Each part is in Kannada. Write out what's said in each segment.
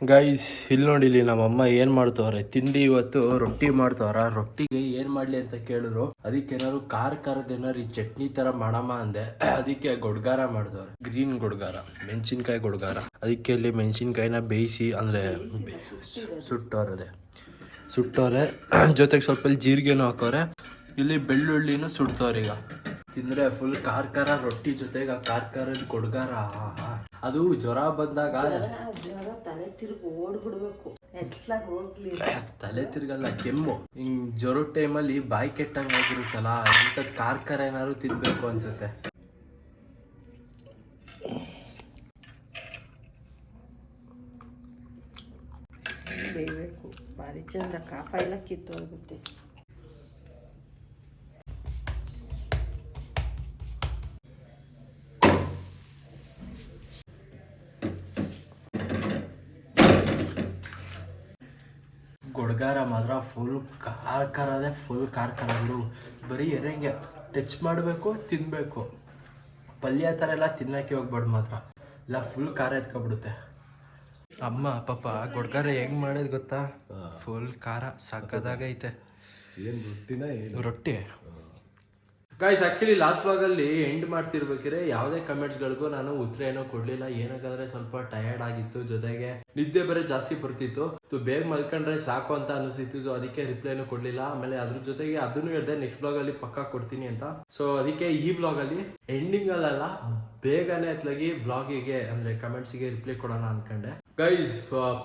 ಗೈಸ್ ಇಲ್ಲಿ ನೋಡಿ, ಇಲ್ಲಿ ನಮ್ಮಮ್ಮ ಏನ್ ಮಾಡ್ತವ್ರೆ? ತಿಂಡಿ ಇವತ್ತು ರೊಟ್ಟಿ ಮಾಡ್ತವ್ರ. ರೊಟ್ಟಿಗೆ ಏನ್ ಮಾಡ್ಲಿ ಅಂತ ಕೇಳಿದ್ರು. ಅದಕ್ಕೆ ಏನಾದ್ರು ಖಾರ ಖಾರದ ಏನಾರು ಈ ಚಟ್ನಿ ತರ ಮಾಡಮ್ಮ ಅಂದೆ. ಅದಕ್ಕೆ ಗೊಡ್ಗಾರ ಮಾಡ್ದವ್ರೆ. ಗ್ರೀನ್ ಗೊಡ್ಗಾರ, ಮೆಣಸಿನ್ಕಾಯಿ ಗೊಡ್ಗಾರ. ಅದಕ್ಕೆ ಇಲ್ಲಿ ಮೆಣಸಿನ್ಕಾಯಿನ ಬೇಯಿಸಿ, ಅಂದ್ರೆ ಸುಟ್ಟವ್ರದೆ ಸುಟ್ಟವ್ರೆ ಜೊತೆಗೆ ಸ್ವಲ್ಪ ಇಲ್ಲಿ ಜೀರಿಗೆನೂ ಹಾಕೋರೆ. ಇಲ್ಲಿ ಬೆಳ್ಳುಳ್ಳಿನೂ ಸುಡ್ತವ್ರೆ ಈಗ. ತಿಂದ್ರೆ ಫುಲ್ ಖಾರ ಖಾರ ರೊಟ್ಟಿ ಜೊತೆಗೆ ಆ ಖಾರ ಖಾರದ ಕೊಡ್ಗಾರ ಆಹಾ. ಅದು ಜ್ವರ ಬಂದಾಗ ತಲೆ ತಿರುಗಿ ಓಡ್ಬಿಡ್ಬೇಕು. ಎತ್ಲಾಗ ಹೋಗ್ಲಿ. ತಲೆ ತಿರ್ಗಲ್ಲ ಕೆಮ್ಮು. ಹಿಂಗ್ ಜ್ವರ ಟೈಮಲ್ಲಿ ಬಾಯಿ ಕೆಟ್ಟಂಗ್ ಆಗಿರುತ್ತಲ್ಲ ಇಂಥದ್ ಖಾರ ಏನಾದ್ರು ತಿನ್ಬೇಕು ಅನ್ಸುತ್ತೆ. ಬೇಯಬೇಕು. ಭಾರಿ ಚಂದ ಕಾಪ ಎಲ್ಲ ಕಿತ್ತೋಗುತ್ತೆ ಗೊಡ್ಗಾರ ಮಾತ್ರ ಫುಲ್ ಖಾರ ಖಾರನೇ ಫುಲ್ ಖಾರ ಖಾರ ಬಿಡು. ಬರೀ ಎರೆಂಗೆ ಟಚ್ ಮಾಡಬೇಕು ತಿನ್ನಬೇಕು ಪಲ್ಯ ಥರ ಎಲ್ಲ ತಿನ್ನೋಕ್ಕೆ ಹೋಗ್ಬಾರ್ದು ಮಾತ್ರ. ಇಲ್ಲ ಫುಲ್ ಖಾರ ಎತ್ಕೊಬಿಡುತ್ತೆ ಅಮ್ಮ ಪಾಪ ಗೊಡ್ಗಾರ ಹೆಂಗೆ ಮಾಡೋದು ಗೊತ್ತಾ? ಫುಲ್ ಖಾರ ಸಕ್ಕದಾಗೈತೆ ರೊಟ್ಟಿ. ಗಾಯ್ಸ್ ಆಕ್ಚುಲಿ ಲಾಸ್ಟ್ ವ್ಲಾಗಲ್ಲಿ ಎಂಡ್ ಮಾಡ್ತಿರ್ಬೇಕಿದ್ರೆ ಯಾವುದೇ ಕಮೆಂಟ್ಸ್ಗಳಿಗೂ ನಾನು ಉತ್ತರ ಏನೋ ಕೊಡ್ಲಿಲ್ಲ. ಏನಕ್ಕಂದ್ರೆ ಸ್ವಲ್ಪ ಟಯರ್ಡ್ ಆಗಿತ್ತು. ಜೊತೆಗೆ ನಿದ್ದೆ ಬೇರೆ ಜಾಸ್ತಿ ಬರ್ತಿತ್ತು. ಸೊ ಬೇಗ ಮಲ್ಕೊಂಡ್ರೆ ಸಾಕು ಅಂತ ಅನಿಸ್ತಿತ್ತು ಸೊ ಅದಕ್ಕೆ ರಿಪ್ಲೈನು ಕೊಡ್ಲಿಲ್ಲ. ಆಮೇಲೆ ಅದ್ರ ಜೊತೆಗೆ ಅದನ್ನು ಹೇಳಿದೆ ನೆಕ್ಸ್ಟ್ ಬ್ಲಾಗಲ್ಲಿ ಪಕ್ಕ ಕೊಡ್ತೀನಿ ಅಂತ. ಸೊ ಅದಕ್ಕೆ ಈ ಬ್ಲಾಗಲ್ಲಿ ಎಂಡಿಂಗಲ್ಲೆಲ್ಲ ಬೇಗನೆ ಅತ್ಲಾಗಿ ಬ್ಲಾಗಿಗೆ ಅಂದ್ರೆ ಕಮೆಂಟ್ಸಿಗೆ ರಿಪ್ಲೈ ಕೊಡೋಣ ಅನ್ಕೊಂಡೆ. ಗೈಸ್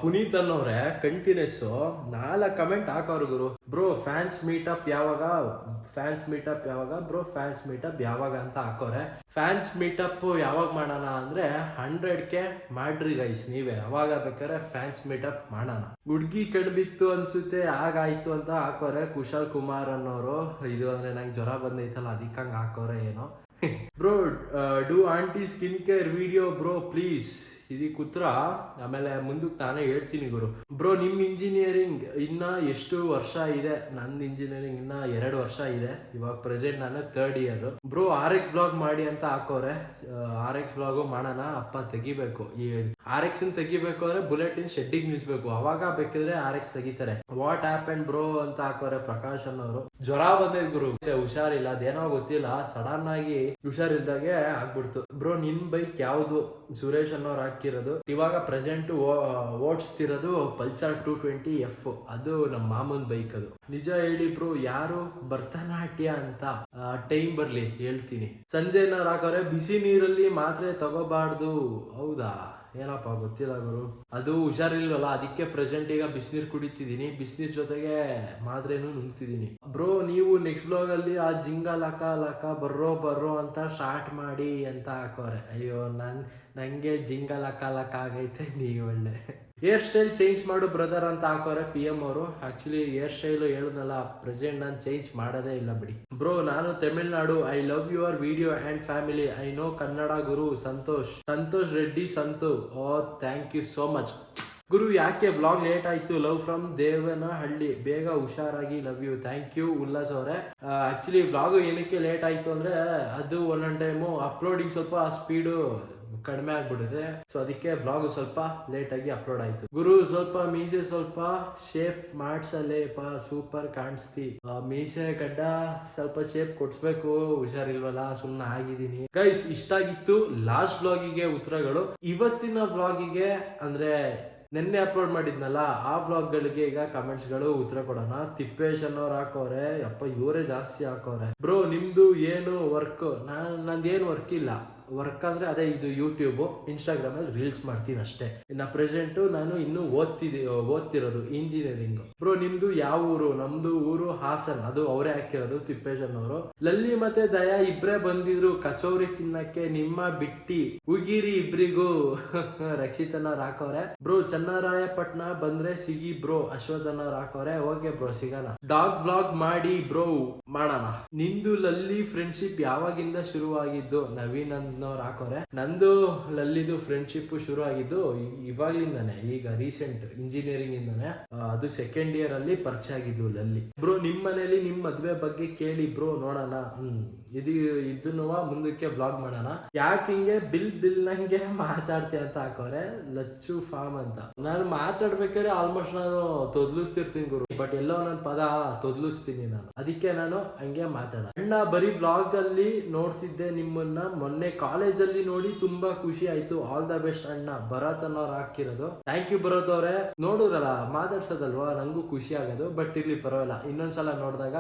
ಪುನೀತ್ ಅನ್ನೋರೆ ಕಂಟಿನ್ಯೂಸ್ ನಾಲ್ಕು ಕಮೆಂಟ್ ಹಾಕೋರು ಗುರು. ಬ್ರೋ ಫ್ಯಾನ್ಸ್ ಮೀಟಪ್ ಯಾವಾಗ? ಫ್ಯಾನ್ಸ್ ಮೀಟಪ್ ಯಾವಾಗ? ಬ್ರೋ ಫ್ಯಾನ್ಸ್ ಮೀಟಪ್ ಯಾವಾಗ ಅಂತ ಹಾಕೋರೆ. ಫ್ಯಾನ್ಸ್ ಮೀಟಪ್ ಯಾವಾಗ ಮಾಡೋಣ ಅಂದ್ರೆ ಹಂಡ್ರೆಡ್ ಕೆ ಮಾಡ್ರಿ ಗೈಸ್ ನೀವೇ. ಅವಾಗ ಬೇಕಾದ್ರೆ ಫ್ಯಾನ್ಸ್ ಮೀಟಪ್ ಮಾಡೋಣ. ಹುಡ್ಗಿ ಕಡ್ಬಿತ್ತು ಅನ್ಸುತ್ತೆ ಆಗಾಯ್ತು ಅಂತ ಹಾಕೋರೆ ಕುಶಲ್ ಕುಮಾರ್ ಅನ್ನೋರು. ಇದು ಅಂದ್ರೆ ನಂಗೆ ಜ್ವರ ಬಂದೈತಲ್ಲ ಅದಕ್ಕಂಗೆ ಹಾಕೋರೆ ಏನೋ. Bro do aunty skin care video bro please ಇದಕ್ಕೆ ಕುತ್ರ ಆಮೇಲೆ ಮುಂದಕ್ಕೆ ನಾನೇ ಹೇಳ್ತೀನಿ ಗುರು. ಬ್ರೋ ನಿಮ್ಮ ಇಂಜಿನಿಯರಿಂಗ್ ಇನ್ನ ಎಷ್ಟು ವರ್ಷ ಇದೆ? ನಂದು ಇಂಜಿನಿಯರಿಂಗ್ ಇನ್ನ ಎರಡು ವರ್ಷ ಇದೆ. ಇವಾಗ ಪ್ರೆಸೆಂಟ್ ನಾನು third year bro R X blog ಮಾಡಿ ಅಂತ ಹಾಕೋರೆ. ಆರ್ ಎಕ್ಸ್ ಬ್ಲಾಗು ಮಾಡೋಣ ಅಪ್ಪ ತೆಗಿಬೇಕು. ಈ ಆರ್ ಎಕ್ಸ್ ತೆಗಿಬೇಕು ಅಂದ್ರೆ ಬುಲೆಟ್ ಇನ್ ಶೆಡ್ಡಿಗೆ ನಿಲ್ಸ್ಬೇಕು. ಅವಾಗ ಬೇಕಿದ್ರೆ ಆರ್ ಎಕ್ಸ್ ತೆಗಿತಾರೆ. ವಾಟ್ ಆ್ಯಪ್ ಬ್ರೋ ಅಂತ ಹಾಕೋರೆ ಪ್ರಕಾಶ್ ಅನ್ನೋರು. ಜ್ವರ ಬಂದೈತ್ ಗುರು. ಇದೆ, ಹುಷಾರಿಲ್ಲ. ಅದೇನೋ ಗೊತ್ತಿಲ್ಲ. ಸಡನ್ ಆಗಿ ಹುಷಾರಿಲ್ದಾಗೆ ಆಗ್ಬಿಡ್ತು. ಬ್ರೋ ನಿನ್ ಬೈಕ್ ಯಾವ್ದು? ಸುರೇಶ್ ಅನ್ನೋರು ಹಾಕಿರೋದು. ಇವಾಗ ಪ್ರೆಸೆಂಟ್ ಓಡಿಸ್ತಿರೋದು ಪಲ್ಸರ್ ಟೂ ಟ್ವೆಂಟಿ ಎಫ್ ಅದು ನಮ್ಮ ಮಾಮನ್ ಬೈಕ್ ಅದು. ನಿಜ ಹೇಳಿ ಬ್ರೋ ಯಾರು ಭರತನಾಟ್ಯ ಅಂತ ಟೈಮ್ ಬರ್ಲಿ ಹೇಳ್ತೀನಿ. ಸಂಜೆ ಏನಾರು ಹಾಕೋರೆ ಬಿಸಿ ನೀರಲ್ಲಿ ಮಾತ್ರೆ ತಗೋಬಾರ್ದು. ಹೌದಾ? ಏನಪ್ಪ ಗೊತ್ತಿಲ್ಲ ಗುರು. ಅದು ಹುಷಾರಿಲ್ವಲ್ಲ, ಅದಕ್ಕೆ ಪ್ರೆಸೆಂಟ್ ಈಗ ಬಿಸಿನೀರು ಕುಡಿತಿದ್ದೀನಿ ಬಿಸಿನೀರ್ ಜೊತೆಗೆ ಮಾದ್ರೇನು ನುಂಗ್ತಿದ್ದೀನಿ ಬ್ರೋ, ನೀವು ನೆಕ್ಸ್ಟ್ ಬ್ಲಾಗ್ ಅಲ್ಲಿ ಆ ಜಿಂಗ ಲಕ ಲಕ ಬರ್ರೋ ಬರ್ರೋ ಅಂತ ಸ್ಟಾರ್ಟ್ ಮಾಡಿ ಅಂತ ಹಾಕೋರೆ. ಅಯ್ಯೋ, ನನ್, ನಂಗೆ ಜಿಂಗ ಲಕ ಲಕ ಆಗೈತೆ ನೀವು ಒಳ್ಳೆ. ಹೇರ್ ಸ್ಟೈಲ್ ಚೇಂಜ್ ಮಾಡು ಬ್ರದರ್ ಅಂತ ಹಾಕೋರೆ ಪಿ ಎಂ ಅವರು. ಆಕ್ಚುಲಿ ಹೇರ್ ಸ್ಟೈಲ್ ಹೇಳುದಲ್ಲ ಪ್ರೆಸೆಂಟ್ ನಾನು ಚೇಂಜ್ ಮಾಡೋದೇ ಇಲ್ಲ ಬಿಡಿ. ಬ್ರೋ, ನಾನು Tamil Nadu. I love your video and family I know Kannada Guru Santosh. Santosh Reddy, Santu. Oh thank you so much ಗುರು, ಯಾಕೆ ಬ್ಲಾಗ್ ಲೇಟ್ ಆಯ್ತು? Love from Devanahalli. ಬೇಗ ಹುಷಾರಾಗಿ love you thank you Ullas ಅವರೇ. ಆಕ್ಚುಲಿ ವ್ಲಾಗ್ ಏನಕ್ಕೆ ಲೇಟ್ ಆಯ್ತು ಅಂದ್ರೆ, ಅದು ಒಂದೊಂದು ಟೈಮು ಅಪ್ಲೋಡಿಂಗ್ ಸ್ವಲ್ಪ ಸ್ಪೀಡು ಕಡಿಮೆ ಆಗ್ಬಿಡುತ್ತೆ. ಸೊ ಅದಕ್ಕೆ ಬ್ಲಾಗ್ ಸ್ವಲ್ಪ ಲೇಟ್ ಆಗಿ ಅಪ್ಲೋಡ್ ಆಯ್ತು. ಗುರು, ಸ್ವಲ್ಪ ಮೀಸೆ ಸ್ವಲ್ಪ ಶೇಪ್ ಮಾಡ್ಸಲೇಪ ಸೂಪರ್ ಕಾಣಿಸ್ತಿ. ಮೀಸೆ ಗಡ್ಡ ಸ್ವಲ್ಪ ಶೇಪ್ ಕೊಡ್ಸ್ಬೇಕು. ಹುಷಾರಿಲ್ವಲ್ಲ ಸುಮ್ಮನೆ ಆಗಿದ್ದೀನಿ. ಗೈಸ್ ಇಷ್ಟ ಆಗಿತ್ತು ಲಾಸ್ಟ್ ಬ್ಲಾಗಿಗೆ ಉತ್ತರಗಳು. ಇವತ್ತಿನ ಬ್ಲಾಗಿಗೆ ಅಂದ್ರೆ ನಿನ್ನೆ ಅಪ್ಲೋಡ್ ಮಾಡಿದ್ನಲ್ಲ, ಆ ವ್ಲಾಗ್ಗಳಿಗೆ ಈಗ ಕಮೆಂಟ್ಸ್ಗಳು ಉತ್ತರ ಕೊಡೋಣ. ತಿಪ್ಪೇಶ್ ಅನ್ನೋರು ಹಾಕೋರೆ ಅಪ್ಪ ಇವರೇ ಜಾಸ್ತಿ ಹಾಕೋರೆ. ಬ್ರೋ ನಿಮ್ದು ಏನು ವರ್ಕ್ ನಾನು ನಂದೇನು ವರ್ಕ್ ಇಲ್ಲ. ವರ್ಕ್ ಅಂದ್ರೆ ಅದೇ ಇದು ಯೂಟ್ಯೂಬ್ ಇನ್ಸ್ಟಾಗ್ರಾಮ್ ಅಲ್ಲಿ ರೀಲ್ಸ್ ಮಾಡ್ತೀನಿ ಅಷ್ಟೇ. ಇನ್ನ ಪ್ರೆಸೆಂಟ್ ನಾನು ಇನ್ನು ಓದ್ತಿದ್ದೆ ಓದ್ತಿರೋದು ಇಂಜಿನಿಯರಿಂಗ್ ಬ್ರೋ ನಿಮ್ದು ಯಾವ ಊರು? ನಮ್ದು ಊರು ಹಾಸನ್. ಅದು ಅವರೇ ಹಾಕಿರೋದು ತಿಪ್ಪೇಶನ್ ಅವರು ಲಲ್ಲಿ ಮತ್ತೆ ದಯಾ ಇಬ್ರೇ ಬಂದಿದ್ರು. ಕಚೋರಿ ತಿನ್ನಕ್ಕೆ ನಿಮ್ಮ ಬಿಟ್ಟಿ, ಉಗಿರಿ ಇಬ್ರಿಗೂ. ರಕ್ಷಿತನ ಹಾಕೋರೆ ಬ್ರೋ ಚನ್ನರಾಯಪಟ್ಟಣ ಬಂದ್ರೆ ಸಿಗಿ ಬ್ರೋ ಅಶ್ವಥನ ಹಾಕೋರೆ ಓಕೆ ಬ್ರೋ ಸಿಗೋಣ. ಡಾಗ್ ವ್ಲಾಗ್ ಮಾಡಿ ಬ್ರೋ ಮಾಡೋಣ. ನಿಂದು ಲಲ್ಲಿ ಫ್ರೆಂಡ್ಶಿಪ್ ಯಾವಾಗಿಂದ ಶುರುವಾಗಿದ್ದು? ನವೀನ್ ಸಾವಿರದವ್ರು ಹಾಕೋರೆ. ನಂದು ಲಲ್ಲಿದು ಫ್ರೆಂಡ್ಶಿಪ್ ಶುರು ಆಗಿದ್ದು ಇವಾಗ್ಲಿಂದಾನೆ ಈಗ ರೀಸೆಂಟ್ ಇಂಜಿನಿಯರಿಂಗ್ ಇಂದಾನೆ ಅದು ಸೆಕೆಂಡ್ ಇಯರ್ ಅಲ್ಲಿ ಪರಿಚಯ ಆಗಿದ್ದು ಲಲ್ಲಿ. ಬ್ರೋ, ನಿಮ್ ಮನೇಲಿ ನಿಮ್ ಮದ್ವೆ ಬಗ್ಗೆ ಕೇಳಿ ಬ್ರೋ, ನೋಡೋಣ. ಹ್ಮ್, ಇದು, ಇದನ್ನು ಮುಂದಕ್ಕೆ ಬ್ಲಾಗ್ ಮಾಡೋಣ. ಯಾಕೆ ಹಿಂಗೆ ಬಿಲ್ ಬಿಲ್ ನಂಗೆ ಮಾತಾಡ್ತೀಯ ಅಂತ ಹಾಕೋರೆ. ಲಚ್ಚು ಫಾರ್ಮ್ ಅಂತ. ನಾನು ಮಾತಾಡ್ಬೇಕಾದ್ರೆ ಆಲ್ಮೋಸ್ಟ್ ನಾನು ತೊದ್ಲಿಸ್ತಿರ್ತೀನಿ ಗುರು. ಬಟ್ ಎಲ್ಲೋ ನನ್ನ ಪದ ತೊದ್ಲಿಸ್ತೀನಿ ನಾನು. ಅದಕ್ಕೆ ನಾನು ಹಂಗೆ ಮಾತಾಡ ಅಣ್ಣ, ಬರೀ ಬ್ಲಾಗ್ ಅಲ್ಲಿ ನೋಡ್ತಿದ್ದೆ ನಿಮ್ಮನ್ನ ಮೊನ್ನೆ ಕಾಲೇಜಲ್ಲಿ ನೋಡಿ ತುಂಬಾ ಖುಷಿ ಆಯ್ತು. ಆಲ್ ದ ಬೆಸ್ಟ್ ಅಣ್ಣ. ಭರತ್ ಅನ್ನೋರು ಹಾಕಿರೋದು. ಥ್ಯಾಂಕ್ ಯು ಭರತ್ ಅವರೇ. ನೋಡೋರಲ್ಲ ಮಾತಾಡ್ಸೋದಲ್ವಾ? ನಂಗೂ ಖುಷಿ ಆಗೋದು. ಬಟ್ ಇಲ್ಲಿ ಪರವಾಗಿಲ್ಲ. ಇನ್ನೊಂದ್ಸಲ ನೋಡಿದಾಗ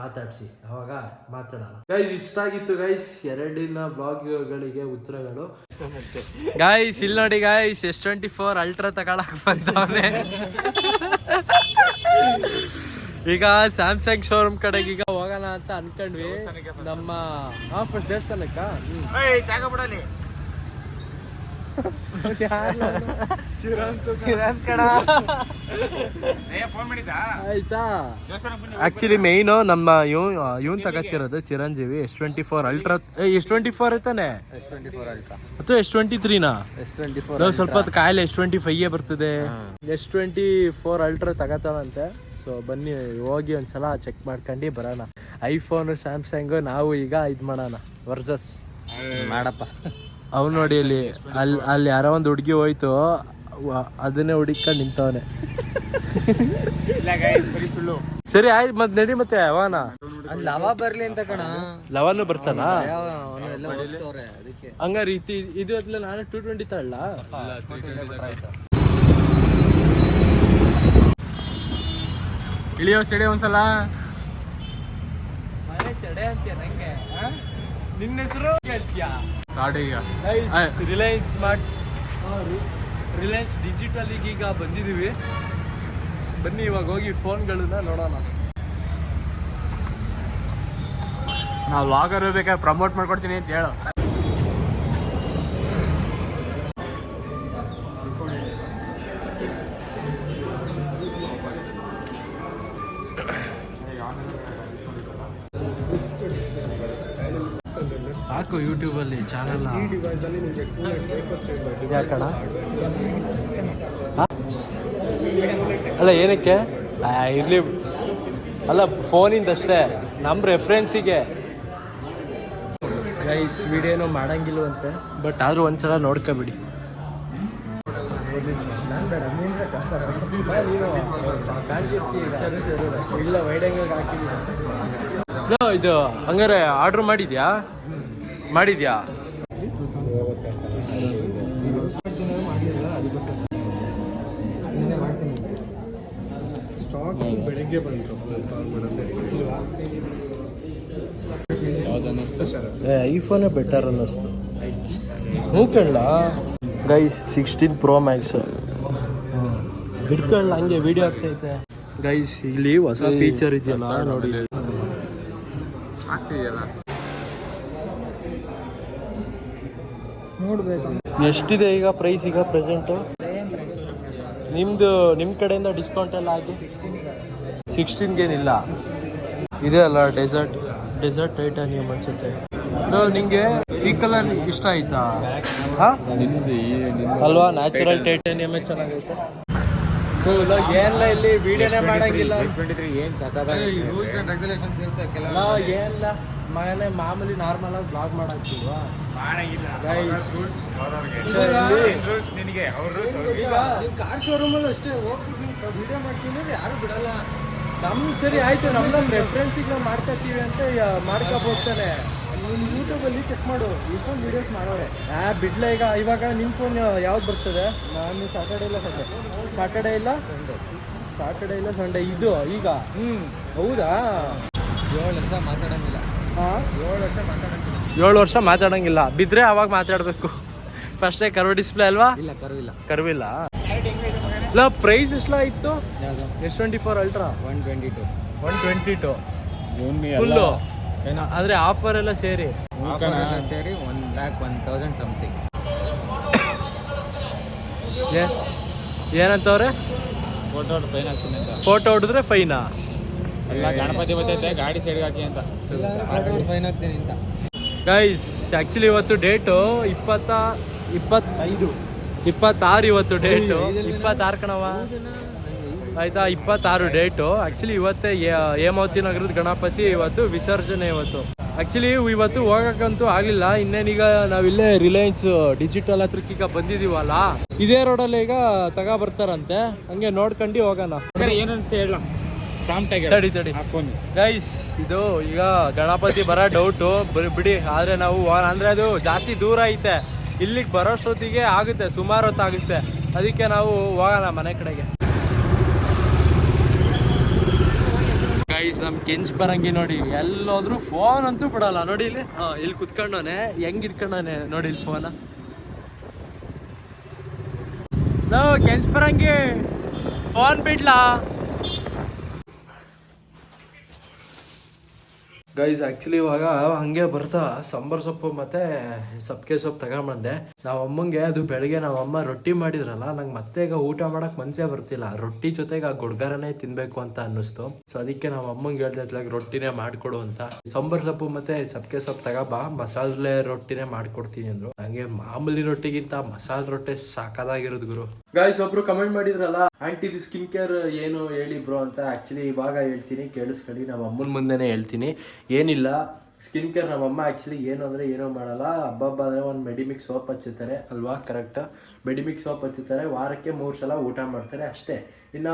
ಮಾತಾಡ್ಸಿ. ಅವಾಗ ಮಾತಾಡೋಣ. ಗೈಸ್ ಇಷ್ಟ ಆಗಿತ್ತು ಗೈಸ್ ಎರಡಿನ ಬ್ಲಾಗ್ಗಳಿಗೆ ಉತ್ತರಗಳು. ಗೈಸ್ ಇಲ್ಲಿ ನೋಡಿ guys S twenty four ultra ತಗೊಳಕ್ ಬಂದವನೆ. ಈಗ ಸ್ಯಾಮ್ಸಂಗ್ ಶೋರೂಮ್ ಕಡೆಗೆ ಈಗ ಹೋಗೋಣ ಅಂತ ಅನ್ಕೊಂಡ್ವಿ. ನಮ್ಮ ಹಾ ಫಸ್ಟ್ ದೇವಸ್ಥಾನಕ್ಕ ಆಯ್ತಾ ಆಕ್ಚುಲಿ ಮೇಯ್ನು ನಮ್ಮ ಇವ್ ಇವನ್ ತಗತ್ತಿರೋದು Chiranjeevi S twenty four ultra S twenty four ಐತಾನೆ? ಅಥವಾ ಎಸ್ ಟ್ವೆಂಟಿ ತ್ರೀನಾ ಸ್ವಲ್ಪ ಹೊತ್ತು ಕಾಯಿಲೆ ಎಸ್ ಟ್ವೆಂಟಿ ಫೈವ್ ಬರ್ತದೆ. ಎಸ್ ಟ್ವೆಂಟಿ ಫೋರ್ ಅಲ್ಟ್ರಾ ತಗೋತಾವಂತೆ ಸೊ ಬನ್ನಿ ಹೋಗಿ ಒಂದ್ಸಲ ಚೆಕ್ ಮಾಡ್ಕೊಂಡು ಬರೋಣ. ಐಫೋನ್ ಸ್ಯಾಮ್ಸಂಗ್ ನಾವು ಈಗ ಇದು ಮಾಡೋಣ. ವರ್ಸಸ್ ಮಾಡಪ್ಪ. ಅವ್ನು ನೋಡಿ ಅಲ್ಲಿ ಅಲ್ಲಿ ಅಲ್ಲಿ ಯಾರೋ ಒಂದು ಹುಡುಗಿ ಹೋಯ್ತು ಅದನ್ನೇ ಹುಡುಕೊಂಡು ನಿಂತವನೆ. ಸರಿ ಆಯ್ತು ಮತ್ತೆ ನಡಿ ಮತ್ತೆ ಅವನ ಅಲ್ಲಿ ಲವ ಬರ್ಲಿ ಅಂತ ಕಣ. ಲವನು ಬರ್ತಾನ? ಹಂಗಾರೆ ಇದು ಇದು ಅದ್ಲ ನಾನು ಟೂ ಟ್ವೆಂಟಿ ತಳ್ಳ. ಇಳಿಯೋ ಸೆಡೆ ಒಂದ್ಸಲ. ನಿನ್ನ ಹೆಸರು ಹೇಳ್ತೀಯಾ ಈಗ. ರಿಲಯನ್ಸ್ ಸ್ಮಾರ್ಟ್ ರಿಲಯನ್ಸ್ ಡಿಜಿಟಲ್ ಈಗ ಬಂದಿದ್ದೀವಿ. ಬನ್ನಿ ಇವಾಗ ಹೋಗಿ ಫೋನ್ಗಳನ್ನ ನೋಡೋಣ. ನಾವು ಲಾಗರ್ ಬೇಕಾದ್ರೆ ಪ್ರಮೋಟ್ ಮಾಡ್ಕೊಡ್ತೀನಿ ಅಂತ ಹೇಳು. ಹಾಕು ಯೂಟ್ಯೂಬಲ್ಲಿ ಚಾನಲ್ ಯಾಕಣ ಅಲ್ಲ ಏನಕ್ಕೆ? ಇರಲಿ. ಅಲ್ಲ ಫೋನಿಂದ ಅಷ್ಟೇ. ನಮ್ಮ ರೆಫ್ರೆನ್ಸಿಗೆ ಗೈಸ್ ವಿಡಿಯೋನು ಮಾಡಂಗಿಲ್ವಂತೆ. ಬಟ್ ಆದ್ರೂ ಒಂದ್ಸಲ ನೋಡ್ಕೊಬಿಡಿ. ಇಲ್ಲ ವೈಡಂಗ್ ಹಾಕಿದ್ದೀನಿ ಇದು ಹಂಗಾರೆ ಆರ್ಡ್ರ್ ಮಾಡಿದ್ಯಾ? ಮಾಡಿದ್ಯಾ? ಐಫೋನೇ ಬೆಟರ್ ಅನ್ನಿಸ್ತು. ಹ್ಞೂ ಕೇಳಲ್ಲ ಗೈಸ್ ಸಿಕ್ಸ್ಟೀನ್ ಪ್ರೋ ಮ್ಯಾಕ್ಸ್ ಬಿಟ್ಕೊಳ್ಳ ಹಂಗೆ ವಿಡಿಯೋ ಆಗ್ತೈತೆ ಗೈಸ್ ಇಲ್ಲಿ ಹೊಸ ಫೀಚರ್ ಇದೆಯಲ್ಲ ನೋಡಿ ಆಗ್ತಿದೆಯಲ್ಲ ಎಷ್ಟಿದೆ ಈಗ ಪ್ರೈಸ್ ಈಗ ಪ್ರೆಸೆಂಟು ನಿಮ್ಮದು ನಿಮ್ಮ ಕಡೆಯಿಂದ ಡಿಸ್ಕೌಂಟ್ ಎಲ್ಲ ಹಾಕಿ ಸಿಕ್ಸ್ಟೀನ್ಗೇನಿಲ್ಲ ಇದೆ ಅಲ್ಲ ಡೆಸರ್ಟ್ ಡೆಸರ್ಟ್ ಟೈಟಾನಿಯಮ್ ಅನ್ಸುತ್ತೆ. ನಿಮಗೆ ನಿಂಗೆ ಈ ಕಲರ್ ಇಷ್ಟ ಆಯ್ತಾ? ಹಾ? ಅಲ್ವಾ? ನ್ಯಾಚುರಲ್ ಟೈಟಾನಿಯಮೇ ಚೆನ್ನಾಗೈತೆ. ಏನಿಲ್ಲ ಇಲ್ಲಿ ವಿಡಿಯೋನೇ ಮಾಡಂಗಿಲ್ಲ. ಏನ್ ಸಕ್ಕತ್ತಾಗಿ ರೂಲ್ಸ್ ಆ್ಯಂಡ್ ರೆಗ್ಯುಲೇಷನ್ಸ್ ಇರುತ್ತೆ ಅಲ್ಲ, ಏನಿಲ್ಲ ಮನೆ ಮಾಮೂಲಿ ನಾರ್ಮಲ್ ಆಗಿ ಬ್ಲಾಗ್ ಮಾಡಾಕ್ತಿಲ್ವಾ ಕಾರ್ ಶೋರೂಮಲ್ಲೂ ಅಷ್ಟೇ ಹೋಗ್ಬಿಟ್ಟು ವಿಡಿಯೋ ಮಾಡ್ತೀನಿ ಯಾರು ಬಿಡಲ್ಲ. ನಮ್ ಸರಿ ಆಯ್ತು ನಮ್ ರೆಫರೆನ್ಸಿಗೆ ನಾವು ಮಾಡ್ತಾ ಇರ್ತೀವಿ ಅಂತ ಮಾಡ್ಕೋಬೋಗ್ತಾನೆ ನೀನು ಯೂಟ್ಯೂಬಲ್ಲಿ ಚೆಕ್ ಮಾಡು ಎಷ್ಟೊಂದು ವಿಡಿಯೋಸ್ ಮಾಡೋರೆ. ಆ ಬಿಡ್ಲ ಈಗ ಇವಾಗ ನಿಮ್ಮ ಫೋನ್ ಯಾವ್ದು ಬರ್ತದೆ? ನಾನು ಸಾಟರ್ಡೆ ಇಲ್ಲ ಸಂಡೆ. ಸಾಟರ್ಡೆ ಇಲ್ಲ? ಸಾಟರ್ಡೆ ಇಲ್ಲ ಸಂಡೇ ಇದು ಈಗ? ಹೌದಾ? ಏಳು ವರ್ಷ ಮಾತಾಡಂಗಿಲ್ಲ. ಹಾಂ ಏಳು ವರ್ಷ ಮಾತಾಡಂಗಿಲ್ಲ. ಏಳು ವರ್ಷ ಮಾತಾಡಂಗಿಲ್ಲ. ಬಿದ್ರೆ ಅವಾಗ ಮಾತಾಡಬೇಕು. ಫಸ್ಟೇ ಕರ್ವ್ ಡಿಸ್ಪ್ಲೇ ಅಲ್ವಾ? ಇಲ್ಲ ಕರ್ವಿಲ್ಲ ಕರ್ವಿಲ್ಲ. ಇಲ್ಲ ಪ್ರೈಸ್ ಎಷ್ಟು ಇತ್ತು S twenty four ultra one twenty two one twenty two full ಆದರೆ ಆಫರ್ ಎಲ್ಲ ಸೇರಿ. ಸೇರಿ one lakh one thousand something ಏ ಏನಂತವ್ರೆ? ಫೋಟೋ ಫೈನ್ ಹಾಕ್ತೀನಿ ಅಂತ. ಫೋಟೋ ಹೊಡೆದ್ರೆ ಫೈನಾ ಎಲ್ಲ ಗಣಪತಿ ಬರ್ತೈತೆ ಗಾಡಿ ಸೈಡ್ಗೆ ಹಾಕಿ ಅಂತ. ಫೈನ್ ಹಾಕ್ತೀನಿ ಅಂತ. ಗೈಸ್ ಆಕ್ಚುಲಿ ಇವತ್ತು ಡೇಟು ಇಪ್ಪತ್ತ ಇಪ್ಪತ್ತೈದು ಇಪ್ಪತ್ತಾರು ಇವತ್ತು ಡೇಟು ಇಪ್ಪತ್ತಾರು ಕಣವ ಆಯ್ತಾ ಇಪ್ಪತ್ತಾರು ಡೇಟು ಆ್ಯಕ್ಚುಲಿ ಇವತ್ತೇ ಹೇಮಾವತಿ ನಗರದ ಗಣಪತಿ ಇವತ್ತು ವಿಸರ್ಜನೆ ಇವತ್ತು. ಆ್ಯಕ್ಚುಲಿ ಇವತ್ತು ಹೋಗಕ್ಕಂತೂ ಆಗ್ಲಿಲ್ಲ. ಇನ್ನೇನೀಗ ನಾವಿಲ್ಲೇ ರಿಲಯನ್ಸ್ ಡಿಜಿಟಲ್ ಹತ್ರಕ್ಕೆ ಈಗ ಬಂದಿದೀವಲ್ಲ? ಇದೇ ರೋಡಲ್ಲಿ ಈಗ ತಗೋ ಬರ್ತಾರಂತೆ. ಹಂಗೆ ನೋಡ್ಕೊಂಡು ಹೋಗೋಣ. ಏನನ್ಸ್ತೆ ಹೇಳ. ತಡಿ ಗೈಸ್ ಇದು ಈಗ ಗಣಪತಿ ಬರೋ ಡೌಟು ಬಿಡಿ. ಆದ್ರೆ ನಾವು ಅಂದ್ರೆ ಅದು ಜಾಸ್ತಿ ದೂರ ಐತೆ. ಇಲ್ಲಿಗೆ ಬರೋಷ್ಟೊತ್ತಿಗೆ ಆಗುತ್ತೆ. ಸುಮಾರು ಹೊತ್ತಾಗುತ್ತೆ ಅದಕ್ಕೆ ನಾವು ಹೋಗೋಣ ಮನೆ ಕಡೆಗೆ. ಗೈಸ್ ನಮ್ ಕೆಂಚ್ ಬರಂಗಿ ನೋಡಿ. ಎಲ್ಲೋದ್ರು ಫೋನ್ ಅಂತೂ ಬಿಡಲ್ಲ. ನೋಡಿ ಇಲ್ಲಿ. ಹಾ ಇಲ್ಲಿ ಕುತ್ಕೊಂಡವನೆ. ಹೆಂಗ್ ಇಟ್ಕೊಂಡವನೆ ನೋಡಿ ಇಲ್ಲಿ ಫೋನ ಕೆಂಚ್ ಬರಂಗಿ. ಫೋನ್ ಬಿಡ್ಲಾ? ಗೈಸ್ ಆಕ್ಚುಲಿ ಇವಾಗ ಹಂಗೆ ಬರ್ತಾ. ಸಾಂಬಾರ್ ಸೊಪ್ಪು ಮತ್ತೆ ಸಬ್ಕೆ ಸೊಪ್ಪು ತಗೊಂಬಂದೆ ನಾವು ಅಮ್ಮಂಗೆ ಅದು ಬೆಳಗ್ಗೆ ನಾವು ಅಮ್ಮ ರೊಟ್ಟಿ ಮಾಡಿದ್ರಲ್ಲ, ನಂಗೆ ಮತ್ತೆ ಈಗ ಊಟ ಮಾಡಕ್ ಮನ್ಸೇ ಬರ್ತಿಲ್ಲ. ರೊಟ್ಟಿ ಜೊತೆಗೆ ಆ ಗುಡ್ಗಾರನೇ ತಿನ್ಬೇಕು ಅಂತ ಅನ್ನಿಸ್ತು. ಸೊ ಅದಕ್ಕೆ ನಾವು ಅಮ್ಮಂಗೆ ಹೇಳ್ದೆ ರೊಟ್ಟಿನೇ ಮಾಡ್ಕೊಡು ಅಂತ. ಸಾಂಬಾರ್ ಸೊಪ್ಪು ಮತ್ತೆ ಸಬ್ಕೆ ಸೊಪ್ಪು ತಗೋಬಾ ಮಸಾಲೆ ರೊಟ್ಟಿನೇ ಮಾಡ್ಕೊಡ್ತೀನಿ ಅಂದ್ರು. ಹಂಗೆ ಮಾಮೂಲಿ ರೊಟ್ಟಿಗಿಂತ ಮಸಾಲೆ ರೊಟ್ಟಿ ಸಾಕಾದಾಗಿರೋದು ಗುರು. ಗಾಯ್ಸ್ ಒಬ್ರು ಕಮೆಂಟ್ ಮಾಡಿದ್ರಲ್ಲ ಆಂಟಿ ಇದು ಸ್ಕಿನ್ ಕೇರ್ ಏನು ಹೇಳಿ ಬ್ರೋ ಅಂತ ಆ್ಯಕ್ಚುಲಿ ಇವಾಗ ಹೇಳ್ತೀನಿ ಕೇಳಿಸ್ಕೊಳ್ಳಿ ನಮ್ಮ ಅಮ್ಮನ ಮುಂದೆನೇ ಹೇಳ್ತೀನಿ. ಏನಿಲ್ಲ ಸ್ಕಿನ್ ಕೇರ್ ನಮ್ಮ ಅಮ್ಮ ಆ್ಯಕ್ಚುಲಿ ಏನು ಅಂದರೆ ಏನೂ ಮಾಡಲ್ಲ. ಹಬ್ಬ ಅಂದರೆ ಒಂದು ಮೆಡಿಮಿಕ್ ಸೋಪ್ ಹಚ್ಚುತ್ತಾರೆ ಅಲ್ವಾ? ಕರೆಕ್ಟ್ ಮೆಡಿಮಿಕ್ ಸೋಪ್ ಹಚ್ಚುತ್ತಾರೆ ವಾರಕ್ಕೆ ಮೂರು ಸಲ ಊಟ ಮಾಡ್ತಾರೆ ಅಷ್ಟೇ. ಇನ್ನು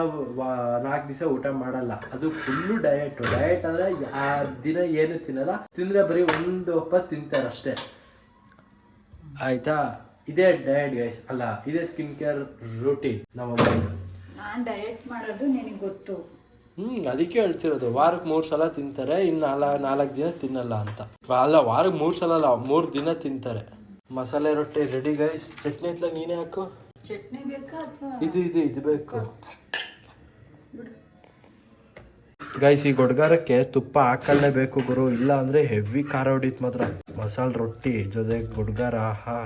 ನಾಲ್ಕು ದಿವಸ ಊಟ ಮಾಡಲ್ಲ. ಅದು ಫುಲ್ಲು ಡಯಟು ಡಯಟ್ ಅಂದರೆ ಆ ದಿನ ಏನು ತಿನ್ನಲ್ಲ ತಿಂದರೆ ಬರೀ ಒಂದು ಒಪ್ಪ ತಿಂತಾರೆ ಅಷ್ಟೇ. ಆಯಿತಾ? ಇದೇ ಡಯಟ್ ಗೈಸ್ ಅಲ್ಲ ಇದೇ ಸ್ಕಿನ್ ಕೇರ್ ರೂಟೀನ್ ನಮ್ಮ ನಾನ್ ಡಯಟ್ ಮಾಡೋದು ನಿನಗೆ ಗೊತ್ತು. ಹ್ಮ್ ಅದಕ್ಕೆ ಹೇಳ್ತಿರೋದು ವಾರಕ್ಕೆ ಮೂರು ಸಲ ತಿಂತಾರೆ ಇನ್ನು ನಾಲ ನಾಲ್ಕು ದಿನ ತಿನ್ನಲ್ಲ ಅಂತ. ಅಲ್ಲ ವಾರಕ್ಕೆ ಮೂರು ಸಲ ಅಲ್ಲ ಮೂರು ದಿನ ತಿಂತಾರೆ. ಮಸಾಲೆ ರೊಟ್ಟಿ ರೆಡಿ ಗೈಸ್ ಚಟ್ನಿ ಹತ್ಲ ನೀನೇ ಹಾಕು? ಚಟ್ನಿ ಬೇಕಾ ಅಥವಾ? ಇದು ಇದು ಇದು ಬೇಕು. ಗೈಸ್ ಈ ಗೊಡ್ಗಾರಕ್ಕೆ ತುಪ್ಪ ಹಾಕಲೇಬೇಕು ಗುರು. ಇಲ್ಲ ಅಂದ್ರೆ ಹೆವಿ ಖಾರ ಹೊಡಿತು ಮಾತ್ರ. ಮಸಾಲೆ ರೊಟ್ಟಿ ಜೊತೆಗೆ ಗೊಡ್ಗಾರ ಆಹಾ.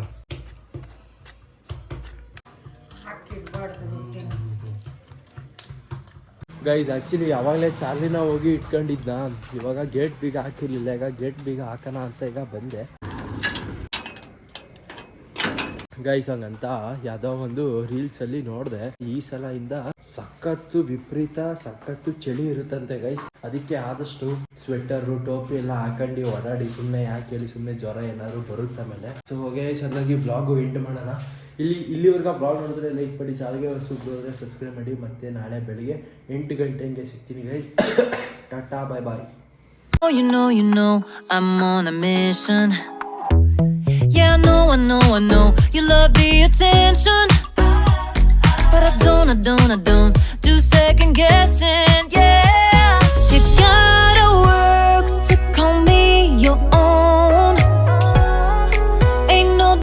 ಗೈಸ್ ಆ್ಯಕ್ಚುಲಿ ಯಾವಾಗಲೇ ಚಾರ್ಲಿನ ಹೋಗಿ ಇಟ್ಕೊಂಡಿದ್ದ ಇವಾಗ ಗೇಟ್ ಬೀಗ ಹಾಕಿರ್ಲಿಲ್ಲ. ಈಗ ಗೇಟ್ ಬೀಗ ಹಾಕೋಣ ಅಂತ ಈಗ ಬಂದೆ. ಗೈಸ್ ಹಂಗಂತ ಯಾವ್ದೋ ಒಂದು ರೀಲ್ಸ್ ಅಲ್ಲಿ ನೋಡಿದೆ. ಈ ಸಲ ಇಂದ ಸಖತ್ತು ವಿಪರೀತ, ಸಖತ್ತು ಚಳಿ ಇರುತ್ತಂತೆ ಗೈಸ್ ಅದಕ್ಕೆ ಆದಷ್ಟು ಸ್ವೆಟರ್ ಟೋಪಿ ಎಲ್ಲ ಹಾಕೊಂಡು ಓಡಾಡಿ ಸುಮ್ಮನೆ ಯಾಕೆ ಹೇಳಿ ಸುಮ್ಮನೆ ಜ್ವರ ಏನಾದ್ರು ಬರುತ್ತೆ ಮೇಲೆ ಸೊ ಗೈಸ್ ಸಲಾಗಿ ಬ್ಲಾಗು ಎಂಡ್ ಮಾಡೋಣ. ಇಲ್ಲಿ ಇಲ್ಲಿವರೆಗೆ ಬ್ಲಾಗ್ ನೋಡಿದ್ರೆ ಲೈಕ್ ಮಾಡಿ ಚಾನಲ್ಗೆ ಸುಬ್ಬ ಸಬ್ಸ್ಕ್ರೈಬ್ ಮಾಡಿ ಮತ್ತೆ ನಾಳೆ ಬೆಳಿಗ್ಗೆ ಎಂಟು ಗಂಟೆ ಹಂಗೆ ಸಿಗ್ತೀನಿ guys Tata bye bye Oh, you know, you know, I'm on a mission. Yeah, I know, I know, I know, you love the attention. But I don't, I don't, I don't do second guessing.